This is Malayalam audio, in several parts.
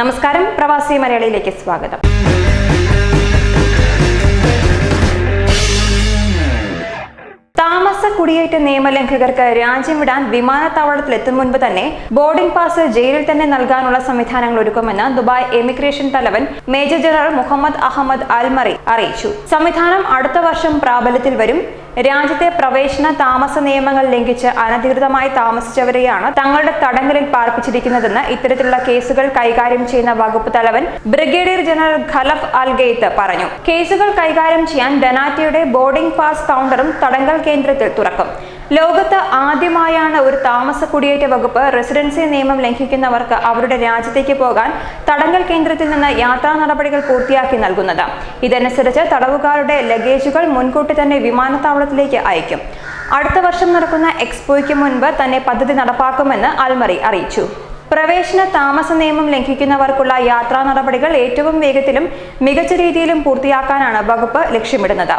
നമസ്കാരം. പ്രവാസി മലയാളിയിലേക്ക് സ്വാഗതം. താമസ കുടിയേറ്റ നിയമലംഘകർക്ക് രാജ്യം വിടാൻ വിമാനത്താവളത്തിൽ എത്തും മുൻപ് തന്നെ ബോർഡിംഗ് പാസ് ജയിലിൽ തന്നെ നൽകാനുള്ള സംവിധാനങ്ങൾ ഒരുക്കുമെന്ന് ദുബായ് എമിഗ്രേഷൻ തലവൻ major general Muhammad Ahmed Al Marri അറിയിച്ചു. സംവിധാനം അടുത്ത വർഷം പ്രാബല്യത്തിൽ വരും. രാജ്യത്തെ പ്രവേശന താമസ നിയമങ്ങൾ ലംഘിച്ച് അനധികൃതമായി താമസിച്ചവരെയാണ് തങ്ങളുടെ തടങ്കലിൽ പാർപ്പിച്ചിരിക്കുന്നതെന്ന് ഇത്തരത്തിലുള്ള കേസുകൾ കൈകാര്യം ചെയ്യുന്ന വകുപ്പ് തലവൻ brigadier general Khalaf Al Ghaith പറഞ്ഞു. കേസുകൾ കൈകാര്യം ചെയ്യാൻ ഡെനാറ്റയുടെ ബോർഡിംഗ് പാസ് കൗണ്ടറും തടങ്കൽ കേന്ദ്രത്തിൽ തുറക്കും. ലോകത്ത് ആദ്യമായാണ് ഒരു താമസ കുടിയേറ്റ വകുപ്പ് റെസിഡൻസി നിയമം ലംഘിക്കുന്നവർക്ക് അവരുടെ രാജ്യത്തേക്ക് പോകാൻ തടങ്കൽ കേന്ദ്രത്തിൽ നിന്ന് യാത്രാ നടപടികൾ പൂർത്തിയാക്കി നൽകുന്നത്. ഇതനുസരിച്ച് തടവുകാരുടെ ലഗേജുകൾ മുൻകൂട്ടി തന്നെ വിമാനത്താവളത്തിലേക്ക് അയക്കും. അടുത്ത വർഷം നടക്കുന്ന എക്സ്പോയ്ക്ക് മുൻപ് തന്നെ പദ്ധതി നടപ്പാക്കുമെന്ന് അൽമറി അറിയിച്ചു. പ്രവേശന താമസ നിയമം ലംഘിക്കുന്നവർക്കുള്ള യാത്രാ നടപടികൾ ഏറ്റവും വേഗത്തിലും മികച്ച രീതിയിലും പൂർത്തിയാക്കാനാണ് വകുപ്പ് ലക്ഷ്യമിടുന്നത്.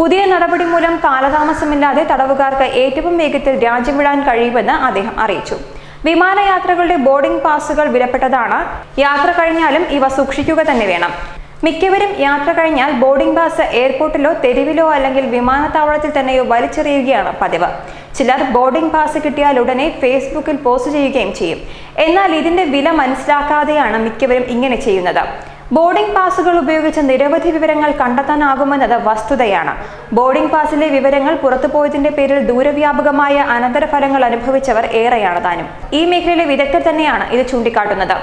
പുതിയ നടപടി മൂലം കാലതാമസമില്ലാതെ തടവുകാർക്ക് ഏറ്റവും വേഗത്തിൽ രാജ്യം വിടാൻ കഴിയുമെന്ന് അദ്ദേഹം അറിയിച്ചു. വിമാനയാത്രകളുടെ ബോർഡിംഗ് പാസുകൾ വിലപ്പെട്ടതാണ്. യാത്ര കഴിഞ്ഞാലും ഇവ സൂക്ഷിക്കുക തന്നെ വേണം. മിക്കവരും യാത്ര കഴിഞ്ഞാൽ ബോർഡിംഗ് പാസ് എയർപോർട്ടിലോ തെരുവിലോ അല്ലെങ്കിൽ വിമാനത്താവളത്തിൽ തന്നെയോ വലിച്ചെറിയുകയാണ് പതിവ്. ചിലർ ബോർഡിംഗ് പാസ് കിട്ടിയാൽ ഉടനെ ഫേസ്ബുക്കിൽ പോസ്റ്റ് ചെയ്യുകയും ചെയ്യും. എന്നാൽ ഇതിന്റെ വില മനസ്സിലാക്കാതെയാണ് മിക്കവരും ഇങ്ങനെ ചെയ്യുന്നത്. ബോർഡിംഗ് പാസുകൾ ഉപയോഗിച്ച് നിരവധി വിവരങ്ങൾ കണ്ടെത്താനാകുമെന്നത് വസ്തുതയാണ്. ബോർഡിംഗ് പാസിലെ വിവരങ്ങൾ പുറത്തുപോയതിന്റെ പേരിൽ ദൂരവ്യാപകമായ അനന്തരഫലങ്ങൾ അനുഭവിച്ചവർ ഏറെയാണ് താനും. ഈ മേഖലയിലെ വിദഗ്ധർ തന്നെയാണ് ഇത് ചൂണ്ടിക്കാട്ടുന്നത്.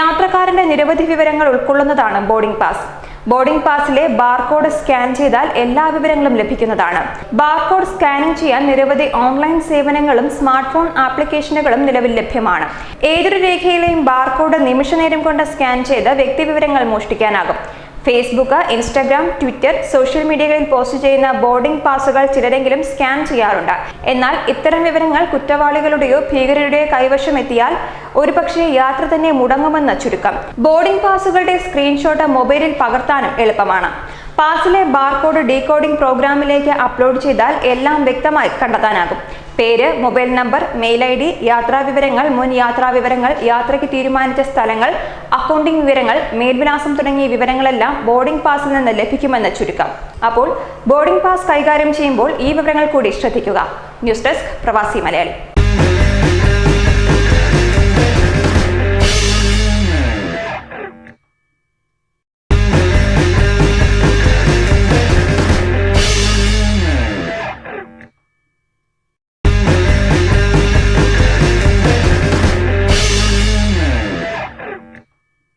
യാത്രക്കാരന്റെ നിരവധി വിവരങ്ങൾ ഉൾക്കൊള്ളുന്നതാണ് ബോർഡിംഗ് പാസ്. ബോർഡിംഗ് പാസിലെ ബാർകോഡ് സ്കാൻ ചെയ്താൽ എല്ലാ വിവരങ്ങളും ലഭിക്കുന്നതാണ്. ബാർകോഡ് സ്കാനിംഗ് ചെയ്യാൻ നിരവധി ഓൺലൈൻ സേവനങ്ങളും സ്മാർട്ട് ഫോൺ ആപ്ലിക്കേഷനുകളും നിലവിൽ ലഭ്യമാണ്. ഏതൊരു രേഖയിലെയും ബാർകോഡ് നിമിഷനേരം കൊണ്ട് സ്കാൻ ചെയ്ത് വ്യക്തിവിവരങ്ങൾ മോഷ്ടിക്കാനാകും. ഫേസ്ബുക്ക് ഇൻസ്റ്റാഗ്രാം ട്വിറ്റർ സോഷ്യൽ മീഡിയകളിൽ പോസ്റ്റ് ചെയ്യുന്ന ബോർഡിംഗ് പാസുകൾ ചിലരെങ്കിലും സ്കാൻ ചെയ്യാറുണ്ട്. എന്നാൽ ഇത്തരം വിവരങ്ങൾ കുറ്റവാളികളുടെയോ ഭീകരരുടെയോ കൈവശം എത്തിയാൽ ഒരുപക്ഷെ യാത്ര തന്നെ മുടങ്ങുമെന്ന ചുരുക്കം. ബോർഡിംഗ് പാസുകളുടെ സ്ക്രീൻഷോട്ട് മൊബൈലിൽ പകർത്താനും എളുപ്പമാണ്. പാസിലെ ബാർകോഡ് ഡീകോഡിംഗ് പ്രോഗ്രാമിലേക്ക് അപ്ലോഡ് ചെയ്താൽ എല്ലാം വ്യക്തമായി കണ്ടെത്താനാകും. പേര് mobile number mail I D യാത്രാ വിവരങ്ങൾ മുൻ യാത്രാ വിവരങ്ങൾ യാത്രയ്ക്ക് തീരുമാനിച്ച സ്ഥലങ്ങൾ അക്കൗണ്ടിംഗ് വിവരങ്ങൾ മേൽവിലാസം തുടങ്ങിയ വിവരങ്ങളെല്ലാം ബോർഡിംഗ് പാസിൽ നിന്ന് ലഭിക്കുമെന്ന് ചുരുക്കം. അപ്പോൾ ബോർഡിംഗ് പാസ് കൈകാര്യം ചെയ്യുമ്പോൾ ഈ വിവരങ്ങൾ കൂടി ശ്രദ്ധിക്കുക. ന്യൂസ് ഡെസ്ക് പ്രവാസി മലയാളി.